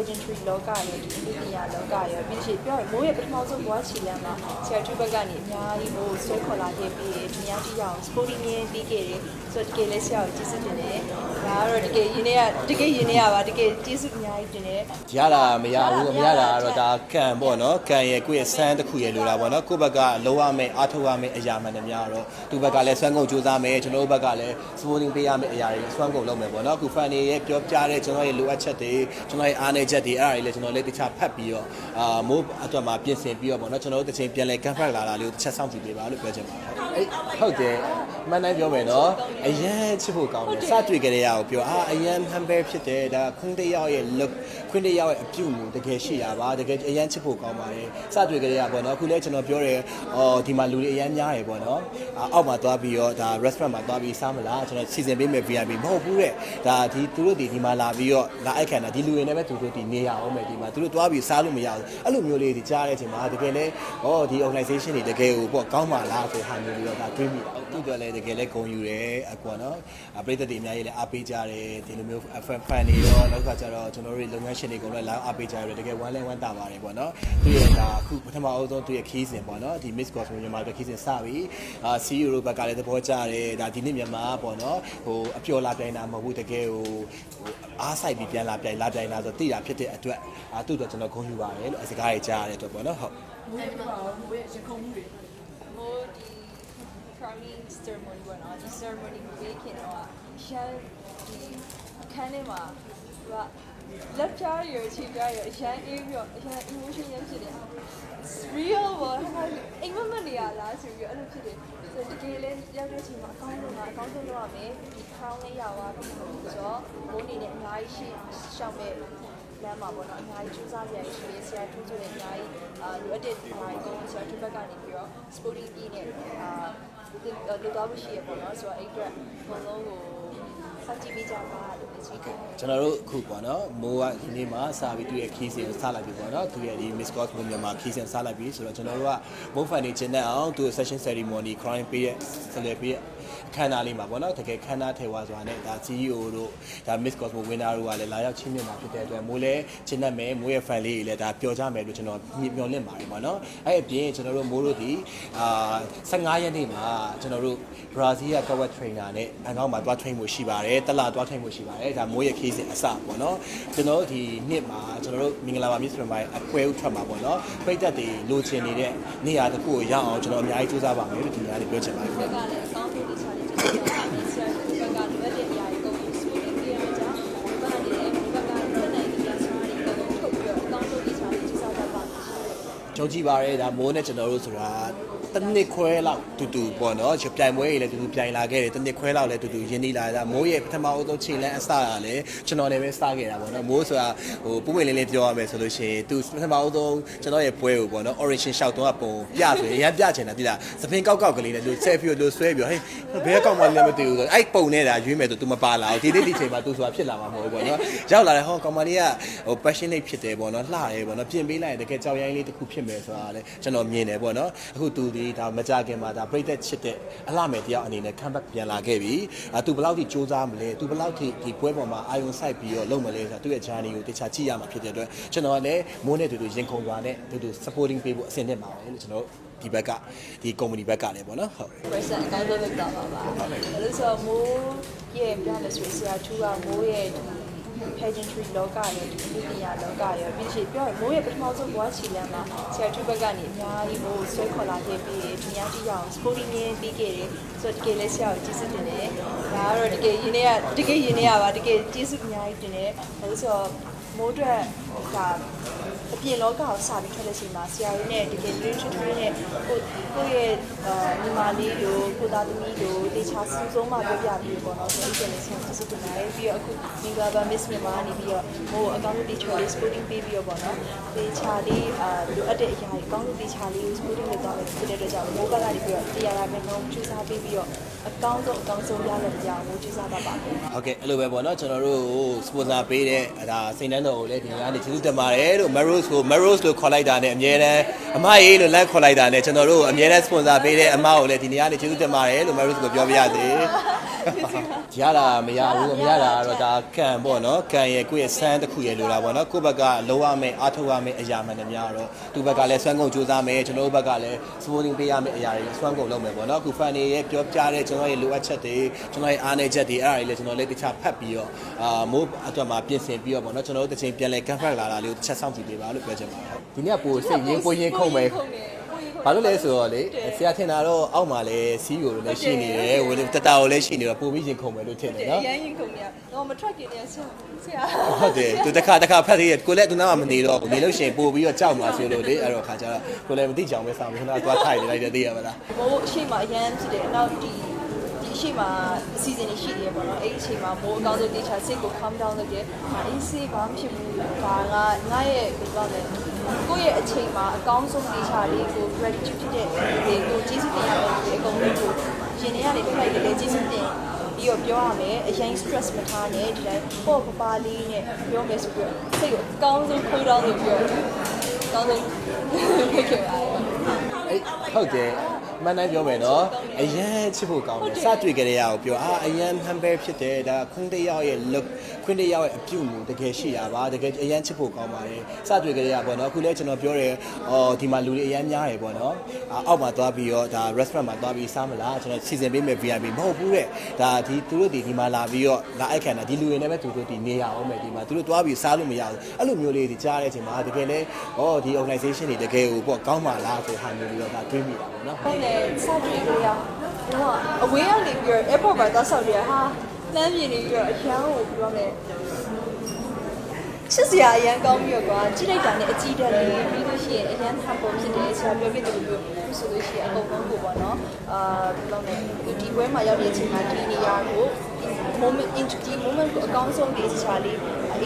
pageantry လောကရဲ့ဒီလူပညာလောကရဲ့ပြီးရှိပြောရင်မိုးရဲ့ပထမဆုံးဘွားချီလန်းမှာဆရာတူဘက်ကနေအများကြီးမိုးဆွဲခေါ်လာခဲ့ပြီးဒီများကြီးအောင် sporting ရင်းပြီးခဲ့တယ်ဆိုတော့တကယ်လဲဆရာကိုကျေးဇူးတင်တယ် ဒါကတော့တကယ်ရင်းနေရတကယ်ရင်းနေရပါတကယ်ကျေးဇူးအများကြီးတင်တယ်ရတာမရဘူးမရတာကတော့ဒါကံပေါ့နော်ကံရဲ့ကိုယ့်ရဲ့ဆန်းတစ်ခုရဲ့လိုတာပေါ့နော်ကိုယ့်ဘက်ကလုံးဝမယ်အားထုတ်ရမယ်အရာမှန်တယ်များတော့သူ့ဘက်ကလည်းဆွမ်းကုန်ကြိုးစားမယ်ကျွန်တော်တို့ဘက်ကလည်း supporting ပေးရမယ်အရာတွေဆွမ်းကုန်လုပ်မယ်ပေါ့နော်အခု fan တွေရဲ့ပြောပြတဲ့ကျွန်တော်ရဲ့လိုအပ်ချက်တွေကျွန်တော်ရဲ့အားနည်းချက်တွေအဲ့ဒါတွေလည်းကျွန်တော်လည်းတခြားဖတ်ပြီးတော့အာမိုးအတွက်မှာပြင်ဆင်ပြီးတော့ပေါ့နော်ကျွန်တော်တို့တစ်ချိန်ပြန်လဲ confirm လာတာလေးကိုတစ်ချက်စောင့်ကြည့်ပေးပါလို့ပြောချင်ပါတယ်အေးဟုတ်တယ်မှန်တိုင်းပြောမယ်နော်အရန်ချစ်ဖို့ကောင်းတယ်စတွေ့ကြတဲ့ရအောင်ပြောအာအရန် humble ဖြစ်တယ်ဒါခွန်းတယောက်ရဲ့ look ခွန်းတယောက်ရဲ့အပြုအမူတကယ်ရှိရပါတကယ်အရန်ချစ်ဖို့ကောင်းပါတယ်စတွေ့ကြတဲ့ရပေါ့နော်အခုလည်းကျွန်တော်ပြောတယ်အော်ဒီမှာလူတွေအရန်များတယ်ပေါ့နော်အာအောက်မှာသွားပြီးတော့ဒါ restaurant မှာသွားပြီးစားမလားကျွန်တော်စီစဉ်ပေးမယ် VIP မဟုတ်ဘူးတဲ့ဒါဒီသူတို့ဒီဒီမှာလာပြီးတော့လာအိုက်ခံတာဒီလူတွေနဲ့ပဲသူတို့ဒီနေရအောင်မယ်ဒီမှာသူတို့သွားပြီးစားလို့မရဘူးအဲ့လိုမျိုးလေးဒီကြားတဲ့အချိန်မှာတကယ်လဲဟောဒီ organization တွေတကယ်ကိုပေါ့ကောင်းပါလားဆိုဟာမျိုးလေးတော့ဒါတွေးမိတယ်သူတို့လည်းတကယ်လဲဂုဏ်ယူတယ်အကွာနော်အပရိသတ်တွေအများကြီးလည်းအားပေးကြတယ်ဒီလိုမျိုး fan fan တွေရောနောက်ကကျတော့ကျွန်တော်တို့လုပ်ငန်းရှင်တွေကုန်လည်းလာအားပေးကြတယ်တကယ်ဝမ်းလဲဝမ်းသာပါတယ်ပေါ့နော်သူရဲ့ဒါအခုပထမအဆုံးသူရဲ့ခီးစဉ်ပေါ့နော်ဒီ Miss Cosmo မြန်မာအတွက်ခီးစဉ်စပြီအာ CEO တို့ဘက်ကလည်းသဘောကျတယ်ဒါဒီနေ့မြန်မာပေါ့နော်ဟိုအပျော်လာပြိုင်တာမဟုတ်ဘူးတကယ်ဟိုဟိုအားဆိုင်ပြီးပြန်လာပြိုင်လာပြိုင်လာဆိုသိတာဖြစ်တဲ့အတွက်အာသူ့အတွက်ကျွန်တော်ဂုဏ်ယူပါတယ်လို့အစကားတွေကြားရတဲ့အတွက်ပေါ့နော်ဟုတ်မိုးဒီပါမိုးရဲ့ရခုံမှုတွေမိုးဒီ crowning ceremony ပေါ့နော်ဒီ ceremony ကိုပေးခင်တော့ရှမ်းဒီအခန်းထဲမှာသူကလက်ပြားရချီပြားရအရန်အေးပြီးတော့အရန် emotion ရဖြစ်တယ် It's real ဘောဟာအိမ်မမနေရလားဆိုပြီးအဲ့လိုဖြစ်တယ်ဆိုတကယ်လဲရောက်တဲ့အချိန်မှာအကောင်းဆုံးကအကောင်းဆုံးလုပ်ရမယ်ဒီ crown လေးရသွားပြီဆိုတော့မိုးနေနဲ့အများကြီးရှိရှောက်မဲ့လမ်းမှာပေါ့နော်အများကြီးစူးစမ်းကြရရှိတယ်ဆရာထူးထူးနဲ့အများကြီးအာလိုအပ်တဲ့ဒီမှာတော့ဆရာထူးဘက်ကနေပြီးတော့ sporting team နဲ့အာ လူတော်မှုရှိရပေါ့နော်ဆိုတော့အဲ့အတွက်ဘလုံးကိုစကြည့်ပေးကြပါလို့ပြောချင်တယ်ကျွန်တော်တို့အခုပေါ့နော်မိုးကဒီနေ့မှာစပြီးသူ့ရဲ့ခီးစဉ်ကိုစလိုက်ပြီပေါ့နော်သူ့ရဲ့ဒီ Miss Cosmo မြန်မာခီးစဉ်စလိုက်ပြီဆိုတော့ကျွန်တော်တို့ကမုန်းဖန်နေခြင်းနဲ့အောင်သူ့ session ceremony crown ပေးရဲ့ celeb ပေးရဲ့ အခမ်းအနားလေးမှာပေါ့နော်တကယ်ခမ်းနားထေဝါစွာနဲ့ဒါ CEO တို့ဒါ Miss Cosmo winner တို့ကလည်းလာရောက်ချင်းမြတ်မှာဖြစ်တဲ့အတွက်မိုးလည်းချင်းနဲ့မယ်မိုးရဲ့ fan လေးတွေလည်းဒါပျော်ကြမယ်လို့ကျွန်တော်မျှော်လင့်ပါတယ်ပေါ့နော်အဲ့အပြင်ကျွန်တော်တို့မိုးတို့ဒီအာ15ရက်နေ့မှာကျွန်တော်တို့ Brazil က cover trainer နဲ့အန်ကောက်မှာတွား train မှုရှိပါတယ်တလတွား train မှုရှိပါတယ်ဒါမိုးရဲ့ case အစပေါ့နော်ကျွန်တော်တို့ဒီနှစ်မှာကျွန်တော်တို့မင်္ဂလာပါ Miss Mumbai အပွဲဥထွက်မှာပေါ့နော်ပြိသက်တွေလိုချင်နေတဲ့နေရာတစ်ခုကိုရောက်အောင်ကျွန်တော်အများကြီးစူးစမ်းပါမယ်လို့ဒီနေ့ကနေပြောချင်ပါတယ်ခင်ဗျ ယ်ကြုံကြည့်ပါရဲဒါမိုးနဲ့ကျွန်တော်တို့ဆိုတာ တစ်နှစ်ခွဲလောက်တူတူပေါ့နော်ပြိုင်ပွဲတွေလည်းတူတူပြိုင်လာခဲ့တယ်တစ်နှစ်ခွဲလောက်လည်းတူတူရင်းနှီးလာတာမိုးရဲ့ပထမအုပ်ဆုံးချိန်လန်းအစတာလည်းကျွန်တော်လည်းပဲစခဲ့တာပေါ့နော်မိုးဆိုတာဟိုပုံမှန်လေးလေးပြောရမယ်ဆိုလို့ရှိရင်သူပထမအုပ်ဆုံးကျွန်တော်ရဲ့ပွဲကိုပေါ့နော် origin shot တော့ပုံပြဆိုရင်ရမ်းပြချင်တာတိလားသပင်ကောက်ကောက်ကလေးနဲ့သူဆက်ပြီးတော့ဆွဲပြီးဟဲ့ဘယ်ကောက်မှလည်းမသိဘူးဆိုအဲ့ပုံနဲ့ဒါရွေးမယ်ဆိုသူမပါလာဘူးဒီနေ့ဒီချိန်မှာသူဆိုတာဖြစ်လာမှာမဟုတ်ဘူးပေါ့နော်ရောက်လာတယ်ဟောကောင်မလေးကဟို passionate ဖြစ်တယ်ပေါ့နော်လှတယ်ပေါ့နော်ပြင်ပေးလိုက်ရင်တကယ်ကြောက်ရိုင်းလေးတစ်ခုဖြစ်မယ်ဆိုတာလည်းကျွန်တော်မြင်တယ်ပေါ့နော်အခုသူဒီဒါမကြခင်မှာဒါပြိသက်ချစ်တဲ့အလှမယ်တယောက်အနေနဲ့ comeback ပြန်လာခဲ့ပြီအဲ तू ဘယ်လောက်ထိစူးစမ်းမလဲ तू ဘယ်လောက်ထိဒီပွဲပေါ်မှာအာယုံစိုက်ပြီးတော့လုပ်မလဲဆိုတာသူ့ရဲ့ journey ကိုတခြားကြည့်ရမှာဖြစ်တဲ့အတွက်ကျွန်တော်ကလည်းမိုးနဲ့တူတူရင်ခုန်သွားနဲ့တူတူ supporting ပေးဖို့အဆင်သင့်ပါပဲလို့ကျွန်တော်ဒီဘက်ကဒီ company ဘက်ကလည်းပေါ့နော်ဟုတ် person အတိုင်းပဲလုပ်တာပါပါ။ဒါလို့ဆိုတော့မိုးရဲ့ပြလဲဆိုဆရာထူးကမိုးရဲ့ဒီ pageantry လောကရဲ့ဒီလူပညာလောကရဲ့ပြီးရှိပြောရင်မိုးရဲ့ပထမဆုံးဘွားချီလန်းမှာဆရာထူးဘက်ကနေအများကြီးမိုးဆွဲခေါ်လာခဲ့ပြီးဒီများကြီးအောင် sporting ရင်းပြီးခဲ့တယ်ဆိုတော့တကယ်လဲဆရာကိုကျေးဇူးတင်တယ်။ဒါကတော့တကယ်ရင်းနေရတကယ်ရင်းနေရပါတကယ်ကျေးဇူးအများကြီးတင်တယ်။ဒါလို့ဆိုတော့မိုးအတွက်ဒါ အပြင်လောကကိုစပြီးထွက်တဲ့ချိန်မှာဆရာကြီးနဲ့တကယ်လေးချွတ်ထွေးနဲ့ကိုကိုယ့်ရဲ့အာညီမလေးတို့ကိုသားသမီးတို့တေချာစူးဆုံးမှပြောပြပြီးပေါ့နော်ဆိုတော့ဒီကနေ့ဆရာကျေးဇူးတင်ပါတယ်ပြီးတော့အခုမင်္ဂလာပါ Miss မြန်မာနေပြီးတော့ဟိုအကောင့်လို့တေချာလေး sporting ပေးပြီးတော့ပေါ့နော်တေချာလေးအာလိုအပ်တဲ့အရာကြီးအကောင့်လို့တေချာလေး sporting လုပ်သွားမယ်ဖြစ်တဲ့အတွက်ကြောင့်မိုးဘက်ကနေပြီးတော့တရားရမယ်တော့ကျူးစားပေးပြီးတော့အကောင့်ဆုံးအကောင့်ဆုံးရလို့ကြောင်းမိုးကျူးစားပါပါမယ်ဟုတ်ကဲ့အဲ့လိုပဲပေါ့နော်ကျွန်တော်တို့ဟို sponsor ပေးတဲ့ဒါစိန်တန်းတော်ကိုလည်းဒီနေ့ကနေကျေးဇူးတင်ပါတယ်လို့ Maros ကို Maros လို့ခေါ်လိုက်တာနဲ့အမြဲတမ်းအမရေးလို့လက်ခေါ်လိုက်တာနဲ့ကျွန်တော်တို့အမြဲတမ်း sponsor ပေးတဲ့အမကိုလည်းဒီနေ့ကနေကျေးဇူးတင်ပါတယ်လို့ Maros ကိုပြောပြရစေ ရတာမရဘူးမရတာကတော့ဒါကံပေါ့နော်ကံရဲ့ကိုယ့်ရဲ့ဆန်းတစ်ခုရဲ့လိုတာပေါ့နော်ကိုယ့်ဘက်ကလောရမယ်အားထုတ်ရမယ်အရာမှန်တယ်များတော့သူ့ဘက်ကလည်းဆွမ်းကုန်ကြိုးစားမယ်ကျွန်တော်တို့ဘက်ကလည်း supporting ပေးရမယ်အရာတွေဆွမ်းကုန်လုပ်မယ်ပေါ့နော်အခု fan တွေရဲ့ပြောပြတဲ့ကျွန်တော်ရဲ့လိုအပ်ချက်တွေကျွန်တော်ရဲ့အားနည်းချက်တွေအဲ့ဒါတွေလည်းကျွန်တော်လည်းတခြားဖတ်ပြီးတော့အာမိုးအတွက်မှာပြင်ဆင်ပြီးတော့ပေါ့နော်ကျွန်တော်တို့တစ်ချိန်ပြန်လဲ cover လာတာလေးကိုတစ်ချက်စောင့်ကြည့်ပေးပါလို့ပြောချင်ပါတယ်ဒီနေ့ကပိုစိတ်ရင်းကိုရင်းခုံမယ် ဘာလို့လဲဆိုတော့လေဆရာထင်တာတော့အောက်မှာလည်းစီးကိုလည်းရှိနေတယ်ဝတတာကိုလည်းရှိနေတော့ပုံပြီးရင်ခုံမယ်လို့ထင်တယ်နော်ရမ်းရင်ခုန်နေတော့မထွက်ခင်နေဆရာဆရာဟုတ်တယ်သူတစ်ခါတစ်ခါဖတ်သေးတယ်ကိုလည်းသူနားမှာမနေတော့ဘူးနေလို့ရှိရင်ပို့ပြီးတော့ကြောက်မှာဆိုလို့လေအဲ့တော့ခါကျတော့ကိုလည်းမသိကြအောင်ပဲစောင့်ပြီးခဏသွားထိုင်နေလိုက်တယ်သိရမလားမိုးအရှိမအရန်ဖြစ်တယ်နောက်ဒီဒီအရှိမအစီအစဉ်တွေရှိသေးတယ်ပေါ့နော်အဲ့ဒီအချိန်မှာမိုးအကောင်းဆုံးတေချာစိတ်ကို calm down လုပ်တယ်အေးစေးဘာမှဖြစ်ဘူးဒါငါငါရဲ့ဘယ်လိုလဲ ကိုယ့်ရဲ့အချိန်မှာအကောင်းဆုံးတေချာလေးကို gratitude ဖြစ်တဲ့ဒီကိုကျေးဇူးတင်ရမယ်ဒီအကုန်လုံးကိုရှင်နေရနေပြလိုက်တယ်ကျေးဇူးတင်ပြီးတော့ပြောရမယ်အရင် stress မထားနဲ့ဒီတိုင်းပေါ့ပပါလေးနဲ့ပြောမယ်ဆိုပြီးတော့စိတ်ကိုအကောင်းဆုံး cool down လုပ်ပြီးတော့အကောင်းဆုံးဖြစ်ခဲ့ပါတယ်အဲ့ဟုတ်တယ် မန်တိုင်းပြောမယ်နော်အရန်ချစ်ဖို့ကောင်းတယ်စတွေ့ကြတဲ့ရအောင်ပြောအာအရန် humble ဖြစ်တယ်ဒါခွန်းတယောက်ရဲ့ look ခွန်းတယောက်ရဲ့အပြုအမူတကယ်ရှိတာပါတကယ်အရန်ချစ်ဖို့ကောင်းပါတယ်စတွေ့ကြတဲ့ရပေါ့နော်အခုလည်းကျွန်တော်ပြောတယ်အော်ဒီမှာလူတွေအရန်များတယ်ပေါ့နော်အောက်မှာသွားပြီးတော့ဒါ restaurant မှာသွားပြီးစားမလားကျွန်တော်စီစဉ်ပေးမယ် VIP မဟုတ်ဘူးတဲ့ဒါဒီသူတို့ဒီဒီမှာလာပြီးတော့လာအိုက်ခံတာဒီလူတွေနဲ့ပဲသူတို့ဒီနေရအောင်မယ်ဒီမှာသူတို့သွားပြီးစားလို့မရဘူးအဲ့လိုမျိုးလေးဒီကြားတဲ့အချိန်မှာတကယ်လဲဩဒီ organization တွေတကယ်ကိုပေါ့ကောင်းပါလားဆိုဟာမျိုးပြီးတော့ဒါတွေးမိတာပေါ့နော်ဟုတ်တယ်စတွေ့ကြရဟိုကအဝေးကနေပြီးတော့ airport မှာသွားဆောက်ရဟာလမ်းမြင်နေပြီးတော့အရန်ကိုပြောမယ်ချစ်စရာအရန်ကောင်းပြီးတော့ကွာကြည့်လိုက်တာနဲ့အကြည့်တက်လေးပြီးလို့ရှိရင်အရန် humble ဖြစ်တယ်ဆရာပြောပြတယ်လို့ပြောဆိုလို့ရှိရင်အကုန်လုံးကိုပေါ့နော်အာဘယ်လိုလဲဒီပွဲမှာရောက်တဲ့အချိန်မှာဒီနေရာကို moment into ဒီ moment ကိုအကောင်းဆုံးလေးချာလေး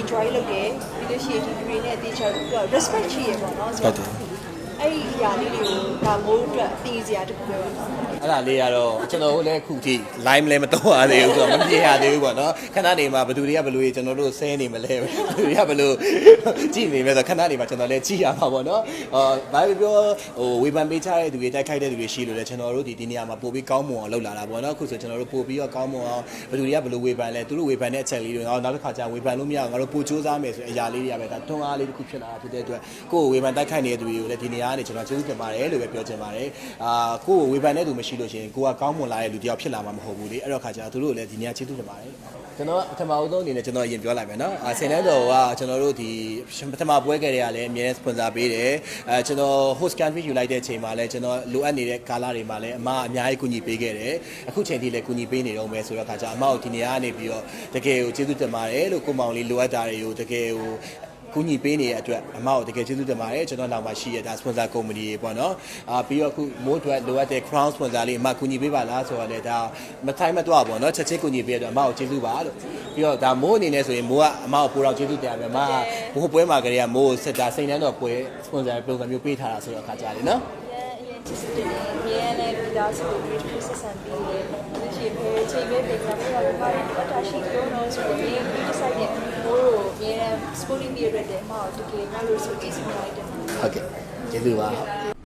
enjoy လုပ်တယ်ပြီးလို့ရှိရင်ဒီလူတွေနဲ့အသေးချာ respect ရှိရပေါ့နော်ဆိုတော့ အဲ့ဒီအရာလေးတွေကိုဒါမိုးအတွက်သိစရာတခုပဲပေါ့နော် အဲ့ဒါလေးကတော့ကျွန်တော်တို့လည်းအခုထိ line လည်းမတော့ရသေးဘူးဆိုတော့မပြေရသေးဘူးပေါ့နော်ခဏနေမှာဘယ်သူတွေကဘယ်လိုကြီးကျွန်တော်တို့ဆဲနေမလဲဘယ်သူတွေကဘယ်လိုကြည့်နေမလဲဆိုတော့ခဏနေမှာကျွန်တော်လည်းကြည့်ရမှာပေါ့နော်အာဘာပဲပြောဟိုဝေဖန်ပေးချတဲ့သူတွေတိုက်ခိုက်တဲ့သူတွေရှိလို့လည်းကျွန်တော်တို့ဒီဒီနေရာမှာပို့ပြီးကောင်းမွန်အောင်လုပ်လာတာပေါ့နော်အခုဆိုကျွန်တော်တို့ပို့ပြီးတော့ကောင်းမွန်အောင်ဘယ်သူတွေကဘယ်လိုဝေဖန်လဲသူတို့ဝေဖန်တဲ့အချက်လေးတွေငါတို့နောက်တစ်ခါကျဝေဖန်လို့မရအောင်ငါတို့ပို့စူးစမ်းမယ်ဆိုတဲ့အရာလေးတွေကပဲဒါတွန်းအားလေးတစ်ခုဖြစ်လာတာဖြစ်တဲ့အတွက်ကိုယ့်ကိုဝေဖန်တိုက်ခိုက်နေတဲ့သူတွေကိုလည်းဒီနေရာကနေကျွန်တော်ကျေးဇူးတင်ပါတယ်လို့ပဲပြောချင်ပါတယ်အာကိုယ့်ကိုဝေဖန်တဲ့သူမရှိလို့ရှိရင်ကိုကကောင်းမွန်လာတဲ့လူတစ်ယောက်ဖြစ်လာမှာမဟုတ်ဘူးလေအဲ့တော့ခါကျတော့သူတို့လည်းဒီနေရာကျေးဇူးတင်ပါတယ်ကျွန်တော်ပထမအဆုံးအနေနဲ့ကျွန်တော်အရင်ပြောလိုက်မယ်နော်အာဆင်လန်းတော်ကကျွန်တော်တို့ဒီပထမပွဲခဲ့တဲ့ကလည်းအမြဲ sponsor ပေးတယ်အဲကျွန်တော် host country ယူလိုက်တဲ့အချိန်မှာလည်းကျွန်တော်လိုအပ်နေတဲ့ကာလတွေမှာလည်းအမအများကြီးကူညီပေးခဲ့တယ်အခုချိန်ထိလည်းကူညီပေးနေတော့မယ်ဆိုတော့ခါကျအမကိုဒီနေရာကနေပြီးတော့တကယ်ကိုကျေးဇူးတင်ပါတယ်လို့ကိုမောင်လေးလိုအပ်တာတွေကိုတကယ်ကို ကူညီပေးနေတဲ့အတွက်အမကိုတကယ်ကျေးဇူးတင်ပါတယ်ကျွန်တော်နောက်မှာရှိရတာ sponsor company တွေပေါ့နော်အာပြီးတော့အခုမိုးအတွက်လိုအပ်တဲ့ crown sponsor လေးအမကူညီပေးပါလားဆိုတော့လေဒါမထိုင်းမတော့ပေါ့နော်ချက်ချင်းကူညီပေးတဲ့အတွက်အမကိုကျေးဇူးပါလို့ပြီးတော့ဒါမိုးအနေနဲ့ဆိုရင်မိုးကအမကိုပိုတော့ကျေးဇူးတင်ရမယ်အမကမိုးပွဲမှာကလေးကမိုးကိုစစ်တာစိန်တန်းတော့ပွဲ sponsor ပုံစံမျိုးပေးထားတာဆိုတော့အခါကြတယ်နော်အရင်အရင်ချစ်စစ်တယ်အရင်လည်းပြီးသားဆိုပြီးတစ်ခုဆက်ဆံပြီးတယ်ဒီချိန်ပဲချိန်ပဲပြင်လာပြီးတော့ဘာလို့အတားရှိပြောတော့ဆိုတော့ဒီဒီဆိုင်နဲ့ဘိုးတို့ အရင် sporting period တဲ့မှာတကယ်ငါတို့ဆိုကြည့်စမ်းလိုက်တယ်ဟုတ်ကဲ့ကျေးဇူးပါ